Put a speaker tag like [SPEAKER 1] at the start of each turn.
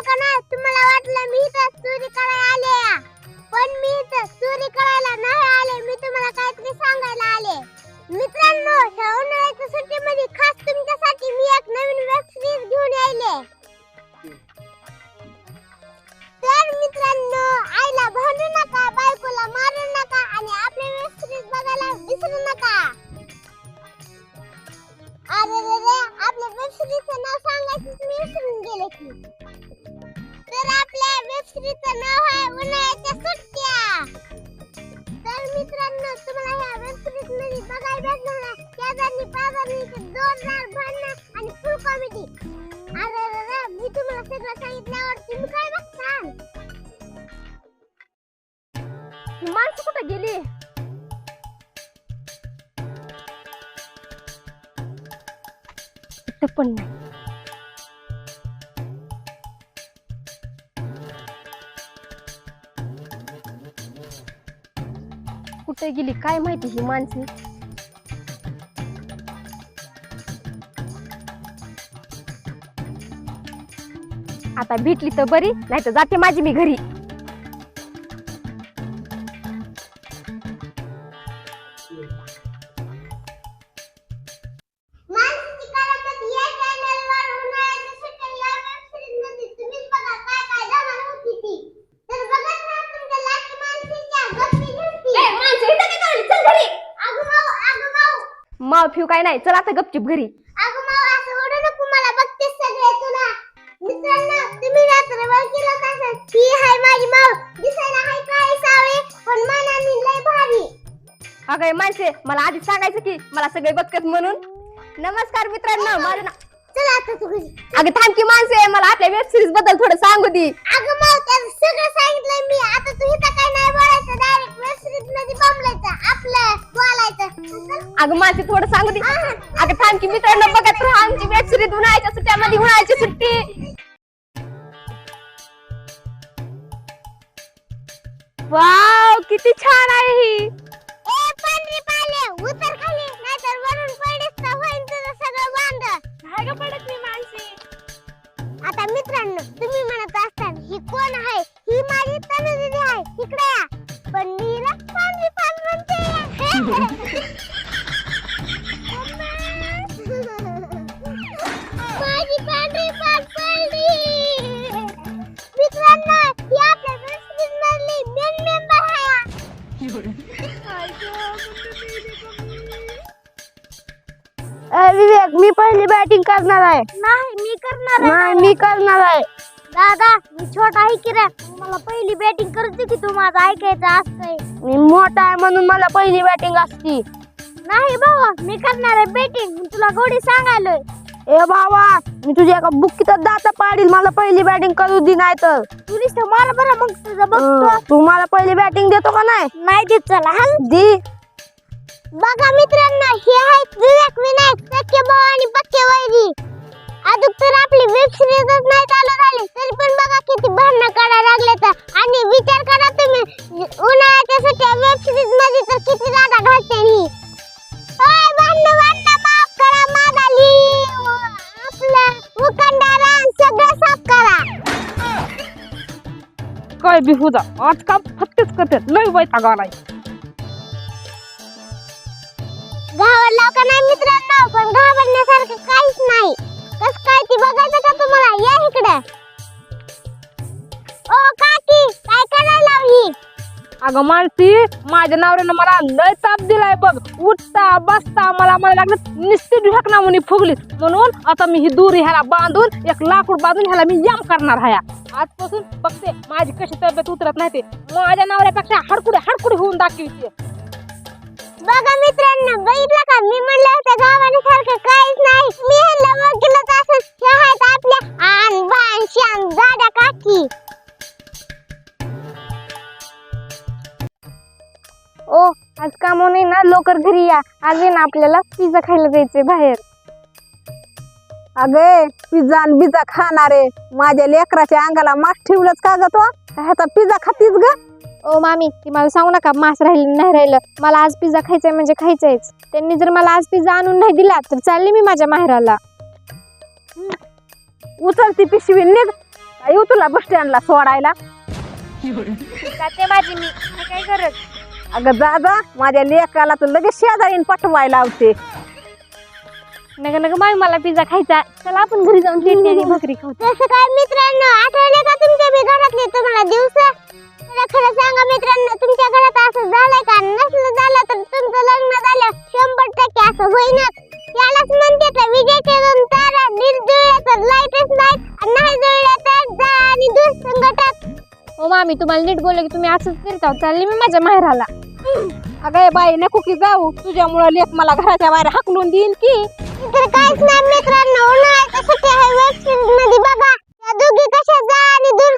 [SPEAKER 1] मित्रांनो तुम्हाला वाटलं मी तर चोरी करायला आले पण मी तर चोरी करायला नाही आले. मी तुम्हाला काहीतरी सांगायला आले. मित्रांनो ह्या उन्हाळ्याच्या सुट्टीमध्ये खास तुमच्यासाठी मी एक नवीन वेब सिरीज घेऊन यायले. तर मित्रांनो आईला भांडू नका बायकोला मारू नका आणि आपली वेब सिरीज बघायला विसरू नका. अरे रे रे आपल्या वेब सिरीजचं नाव सांगायचं मी विसरून गेले की. आपल्या नाव आहे उन्हाळ्याच्या सुट्ट्या. तर मित्रांनो तुम्हाला ह्या वेब सिरीजमध्ये बघायला भेटणार आहे. शेजारनी पाजारनीचे जोरदार भांडणं आणि फुल कॉमेडी. अरे रे मी तुम्हाला सगळं सांगितल्यावर तुम्ही काय बघताल?
[SPEAKER 2] माणसं कुठं गेली? इथं पण नाही. कुठे गेली काय माहिती ही माणसं? आता भेटली तर बरी नाही तर जाते माझी मी घरी. माव फिव काय नाही. चल आता गपचिप घरी.
[SPEAKER 1] अगं माऊ असं ओढू नको मला. बघतेस सगळे तुला. मित्रांनो तुम्ही रात्रभर केलं कसं. ही हाय माझी दिसायला हाय काय सावळे पण मनाने लय भारी.
[SPEAKER 2] अगं माणसे मला आधी सांगायचं की मला सगळे बघतात म्हणून. नमस्कार मित्रांनो माझं नाव
[SPEAKER 1] चला आता तू घरी.
[SPEAKER 2] अगं थांब की माणसे मला आपल्या वेब सिरीजबद्दल थोडं सांगू दे.
[SPEAKER 1] अगं त्याचं सगळं
[SPEAKER 2] अगं माणसे थोडं सांगू दे. अगं थांब की मित्रांनो बघत राहा आमची वेब सिरीज उन्हाळ्याच्या सुट्ट्यामध्ये उन्हाळ्याची सुट्टी. वाव किती छान आहे ही.
[SPEAKER 1] ए पांढरी पाले उतर खाली नाहीतर वरून पडीस तर होईन तुझं सगळं वांद
[SPEAKER 2] पडत मी माणसे
[SPEAKER 1] आता मित्रांनो तुम्ही म्हणत असताल ही कोण आहे? ही माझी तनु दीदी आहे. इकडे या. पण मी हिला पांढरी पान म्हणते. आहे
[SPEAKER 2] विवेक मी पहिली बॅटिंग करणार आहे.
[SPEAKER 1] नाही मी करणार
[SPEAKER 2] नाही मी करणार आहे.
[SPEAKER 1] दादा मी छोटा आहे की रे? मला पहिली बॅटिंग करते की तू माझं ऐकायचं असतंय?
[SPEAKER 2] मी मोठा आहे म्हणून मला पहिली बॅटिंग असती.
[SPEAKER 1] नाही बाबा मी करणार आहे बॅटिंग तुला गोडी सांगायलोय.
[SPEAKER 2] ए बाबा मी तुझ्या एका बुक्कीत दात पाडील मला पहिली बॅटिंग करू दे नाही तर
[SPEAKER 1] तू नुसतं मार बरं मग तुझं
[SPEAKER 2] अं,
[SPEAKER 1] बघतो
[SPEAKER 2] तू मला पहिली बॅटिंग देतो का नाही?
[SPEAKER 1] नाही देत चला
[SPEAKER 2] दे.
[SPEAKER 1] बघा मित्रांनो हे आहेत विवेक विनायक सख्य भाऊ आणि पक्के वैरी. अजून तर आपली वेब सिरीजच नाही चालू झाली तरी पण बघा किती भांडणं करायला लागले तर. आणि विचार करा तुम्ही उन्हाळ्याच्या सुट्ट्या वेब सिरीजमध्ये तर किती जागा घालते
[SPEAKER 3] काय बिहुदा आजकाल फत्तेच करतात. लय वैताग आलाय
[SPEAKER 1] घाबरला का नाही मित्रांनो पण घाबरण्यासारखं काहीच नाही. कस काय ती बघायचं का तुम्हाला? या इकडे.
[SPEAKER 3] अगं मानसी माझ्या नवऱ्यानं मला लय ताप दिलाय बघ. उठता बसता मला मला लागलं निश्चित ढकना मुनी फुगली. म्हणून आता मी ही दूर ह्याला बांधून एक लाकूड बांधून ह्याला मी याम करणार हाया. आजपासून बघते माझी कशी तब्येत उतरत नाही ते. माझ्या नवऱ्यापेक्षा हडकुडे हडकुडे होऊन दाखवते
[SPEAKER 1] बघा मित्रांनो
[SPEAKER 2] ओ आज काम नाही ना लवकर घरी या. आज आहे ना आपल्याला पिझ्झा खायला जायचंय बाहेर.
[SPEAKER 4] अगे पिझ्झा आणि बिझा खाणारे माझ्या लेकराच्या अंगाला मास ठेवलंच का ग तो ह्याचा पिझ्झा खातीस ग?
[SPEAKER 2] ओ मामी ती मला सांगू नका मास राहिलं नाही राहिलं. मला आज पिझ्झा खायचाय म्हणजे खायचायच. त्यांनी जर मला आज पिझ्झा आणून नाही दिला तर चालले मी माझ्या माहेराला.
[SPEAKER 4] उचल ती पिशवी निघ. येऊ तुला बस स्टँडला सोडायला.
[SPEAKER 5] जाते माझी मी. काय करत
[SPEAKER 4] अगं जा जा माझ्या लेकाला तर लगेच शेजारीन पटवायला लावते.
[SPEAKER 5] नग नग मामी मला पिझ्झा खायचा. चला आपण घरी जाऊन चटणी आणि भाकरी खाऊ.
[SPEAKER 1] तसं काय मित्रांनो आठवले का तुमच्या बी घरातले तुम्हाला दिवसा? मला खरं सांगा मित्रांनो तुमच्या घरात असं झालंय का? नसलं झालं तर तुमचं लग्न झालं. शंभर टक्के असं होईनच यालाच म्हणते तर विजेचे दोन तारा नीट जुळले तर लाईटच लाइट आणि नाही
[SPEAKER 5] हो मामी तुम्हाला नीट बोलले की तुम्ही असंच फिरत. आहोत चालली मी माझ्या माहेराला.
[SPEAKER 4] अगं बाई नको की जाऊ. तुझ्यामुळं लेख मला घराच्या बाहेर हाकलून देईल की.
[SPEAKER 1] तर काहीच नाही मित्रांनो आहे बघा. दोघी कशा जा आणि दूर